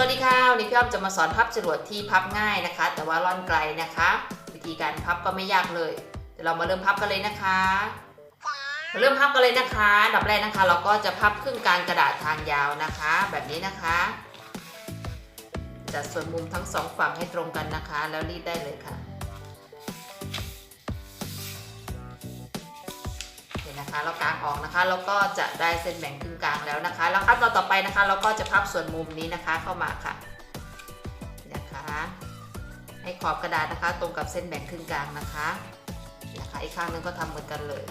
วัสดีค่ะวันนี้พี่อ้อมจะมาสอนพับจรวดที่พับง่ายนะคะ แต่ว่าร่อนไกลนะคะ วิธีการพับก็ไม่ยากเลยเดี๋ยวเรามาเริ่มพับกันเลยนะคะมาเริ่มพับกันเลยนะคะอันดับแรกนะคะ เราก็จะพับครึ่งกลางกระดาษทางยาวนะคะ แบบนี้นะคะจัดส่วนมุมทั้งสองฝั่งให้ตรงกันนะคะ แล้วรีดได้เลยค่ะ นะคะ เรากางออกนะคะ แล้วก็จะได้เส้นแบ่งครึ่งกลางแล้วนะคะ แล้วขั้นตอนต่อไปนะคะ เราก็จะพับส่วนมุมนี้นะคะเข้ามาค่ะนะคะ ให้ขอบกระดาษนะคะ ตรงกับเส้นแบ่งครึ่งกลางนะคะนะคะอีกข้างนึงก็ทำเหมือนกันเลย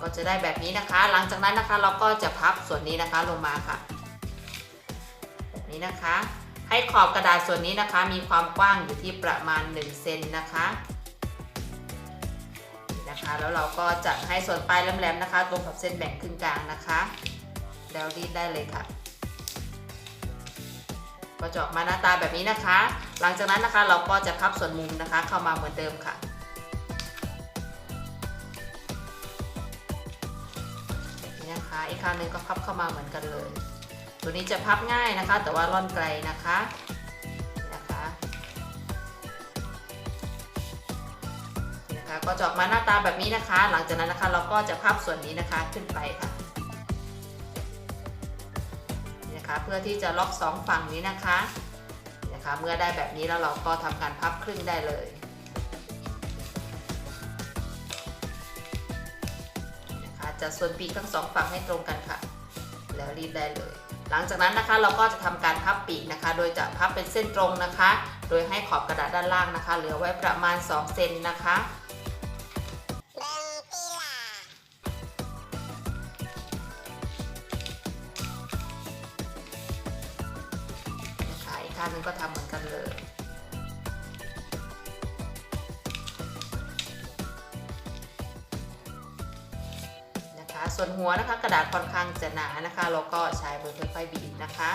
ก็จะได้แบบนี้นะคะ หลังจากนั้นนะคะเราก็จะพับส่วนนี้นะคะลงมาค่ะ แบบนี้นะคะ ให้ขอบกระดาษส่วนนี้นะคะ มีความกว้างอยู่ที่ประมาณ1เซนนะคะนะคะ แล้วเราก็จะให้ส่วนปลายแหลมๆนะคะ ตรงกับเส้นแบ่งครึ่งกลางนะคะ แล้วรีดได้เลยค่ะ ก็จะออกมาหน้าตาแบบนี้นะคะ หลังจากนั้นนะคะเราก็จะพับส่วนมุมนะคะ เข้ามาเหมือนเดิมค่ะนี่นะคะอีกข้างหนึ่งก็พับเข้ามาเหมือนกันเลย ตัวนี้จะพับง่ายนะคะ แต่ว่าร่อนไกลนะคะนะคะนะคะ ก็จะออกมาหน้าตาแบบนี้นะคะ หลังจากนั้นนะคะเราก็จะพับส่วนนี้นะคะขึ้นไปค่ะนะคะเพื่อที่จะล็อกสองฝั่งนี้นะคะนะคะ เมื่อได้แบบนี้แล้วเราก็ทำการพับครึ่งได้เลยนะคะจัดส่วนปีกทั้งสองฝั่งให้ตรงกันค่ะ แล้วรีดได้เลย หลังจากนั้นนะคะเราก็จะทำการพับปีกนะคะ โดยจะพับเป็นเส้นตรงนะคะ โดยให้ขอบกระดาษด้านล่างนะคะ เหลือไว้ประมาณ 2 เซนนะคะอีกข้างนึงก็ทำเหมือนกันเลย ส่วนหัวนะคะกระดาษค่อนข้างจะหนานะคะ เราก็ใช้มือค่อยๆบีบนะคะ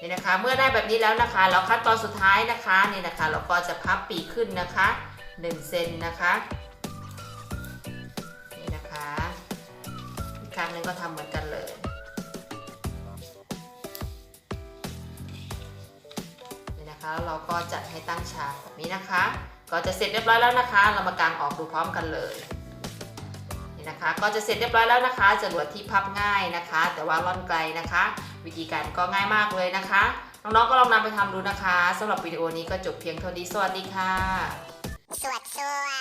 นี่นะคะเมื่อได้แบบนี้แล้วนะคะแล้วขั้นตอนสุดท้ายนะคะนี่นะคะ เราก็จะพับปีกขึ้นนะคะ1เซนนะคะนี่นะคะอีกครั้งหนึงก็ทำเหมือนกันเลยนี่นะคะแล้วเราก็จัดให้ตั้งฉากแบบนี้นะคะ ก็จะเสร็จเรียบร้อยแล้วนะคะ เรามากางออกดูพร้อมกันเลย นะคะ ก็จะเสร็จเรียบร้อยแล้วนะคะจรวดที่พับง่ายนะคะ แต่ว่าร่อนไกลนะคะ วิธีการก็ง่ายมากเลยนะคะ น้องๆก็ลองนำไปทำดูนะคะสำหรับวิดีโอนี้ก็จบเพียงเท่านี้สวัสดีค่ะสวัสดี